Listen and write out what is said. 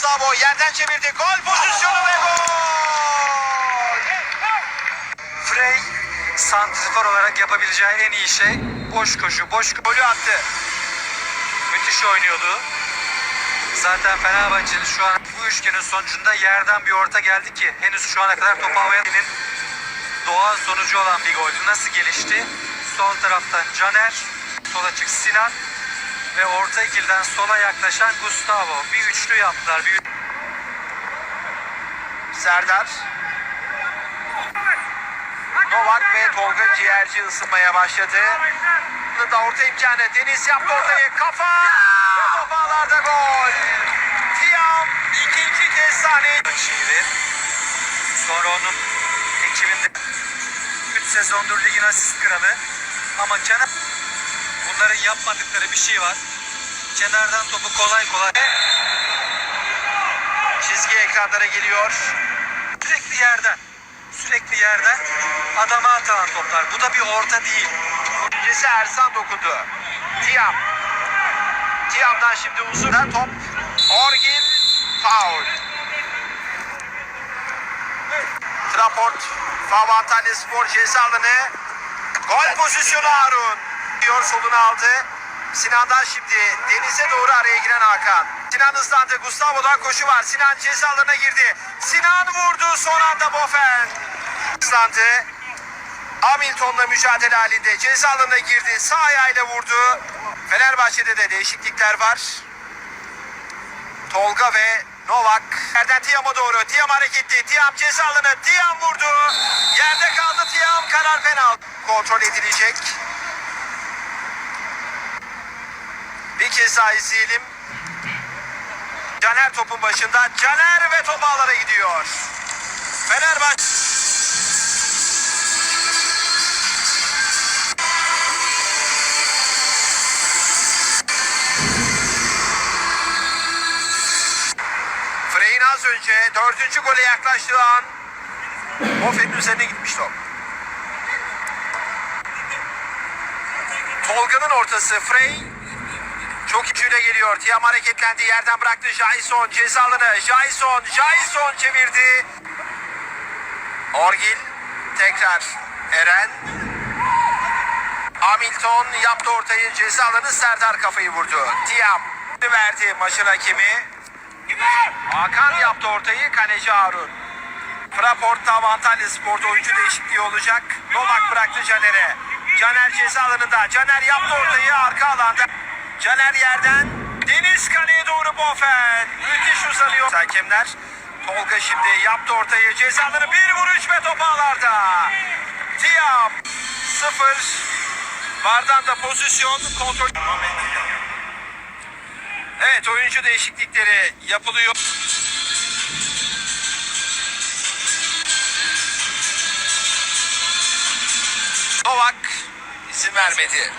Gustavo yerden çevirdi. Gol pozisyonu ve gol. Frey santrfor olarak yapabileceği en iyi şey boş koşu, boş. Golü attı. Müthiş oynuyordu. Zaten Fenerbahçe'nin şu an bu üçgenin sonucunda yerden bir orta geldi ki henüz şu ana kadar topu havaya doğal sonucu olan bir goldü. Nasıl gelişti? Sol taraftan Caner, sol açık Sinan ve orta ikilden sola yaklaşan Gustavo. Bir üçlü yaptılar. Bir Serdar. Novak ve Tolga Ciğerci ısınmaya başladı. Da orta imkanı. Deniz yaptı ortayı. Kafa. Ve top ağlarda gol. Tiam ikinci kez sahneye. Sonra onun ekibinde 3 sezondur ligin asist kralı. Ama kenar bunların yapmadıkları bir şey var. Kenardan topu kolay kolay Çizgi ekranlara geliyor. sürekli yerden sürekli yerden adama atılan toplar. Bu da bir orta değil. İkincisi Ersan dokundu. Tiam. Tiam'dan şimdi uzun top. Orgil. Foul. Traport. Fav Antalya Spor ceza alanı. Gol pozisyonu Harun. Diyor solunu aldı. Sinan'dan şimdi denize doğru araya giren Hakan. Sinan hızlandı. Gustavo'dan koşu var. Sinan ceza alanına girdi. Sinan vurdu son anda Bofen. Hızlandı. Hamilton'la mücadele halinde ceza alanına girdi. Sağ ayağıyla vurdu. Fenerbahçe'de de değişiklikler var. Tolga ve Novak. Yerden Tiam'a doğru. Tiam hareketli. Tiam ceza alanı. Tiam vurdu. Yerde kaldı Tiam. Karar penaltı. Kontrol edilecek. Bir kez. Caner topun başında. Caner ve top ağlara gidiyor. Fenerbahçe. Frey'in az önce dördüncü gole yaklaştığı an Bofe'nin üzerine gitmiş top. Tolga'nın ortası Frey çok içine geliyor. Tiam hareketlendi. Yerden bıraktı Jason cezalını. Jason, Jason çevirdi. Orgil tekrar Eren. Hamilton yaptı ortayı ceza alanı Serdar kafayı vurdu. Tiam verdi maçın hakemi. Hakan yaptı ortayı kaleci Harun. Fraport'ta Antalya Spor'da oyuncu değişikliği olacak. Novak bıraktı Caner'e. Caner ceza alanında. Caner yaptı ortayı arka alanda. Caner yerden Deniz kaleye doğru Bofen. Müthiş uzanıyor. Hakemler Tolga şimdi yaptı ortayı. Ceza alanı bir vuruş ve top ağlarda. Tiam 0. Vardan da pozisyon kontrol. Evet oyuncu değişiklikleri yapılıyor. Novak izin vermedi.